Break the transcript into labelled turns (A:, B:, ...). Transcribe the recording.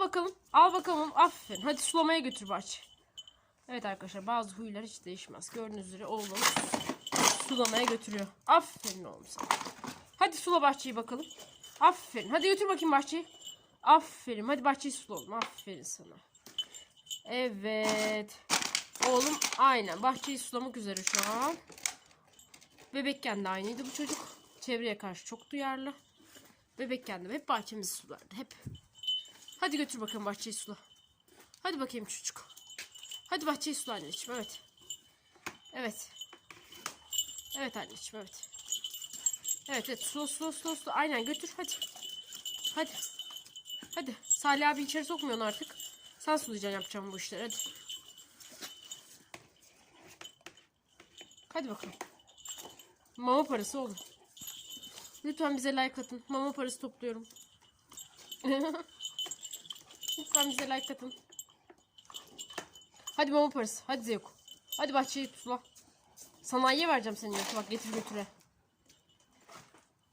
A: Al bakalım. Al bakalım. Aferin. Hadi sulamaya götür bahçe. Evet arkadaşlar bazı huylar hiç değişmez. Gördüğünüz üzere oğlum sulamaya götürüyor. Aferin oğlum sana. Hadi sula bahçeyi bakalım. Aferin. Hadi götür bakayım bahçeyi. Aferin. Hadi bahçeyi sula oğlum. Aferin sana. Evet. Oğlum aynen bahçeyi sulamak üzere şu an. Bebekken de aynıydı bu çocuk. Çevreye karşı çok duyarlı. Bebekken de hep bahçemizi sulardı. Hep. Hadi götür bakalım bahçeyi sula. Hadi bakayım çocuk. Hadi bahçeyi sula anneciğim. Evet. Evet. Evet anneciğim evet. Evet evet sula sula sula sula. Aynen götür hadi. Hadi. Hadi. Salih abi içeri sokmuyorsun artık. Sen sulayacaksın yapacağım bu işleri hadi. Hadi bakalım. Mama parası olur. Lütfen bize like atın. Mama parası topluyorum. Lütfen bize like atın. Hadi mama parası. Hadi Zeyko. Hadi bahçeyi tutma. Sanayiye vereceğim seni bak getir götüre.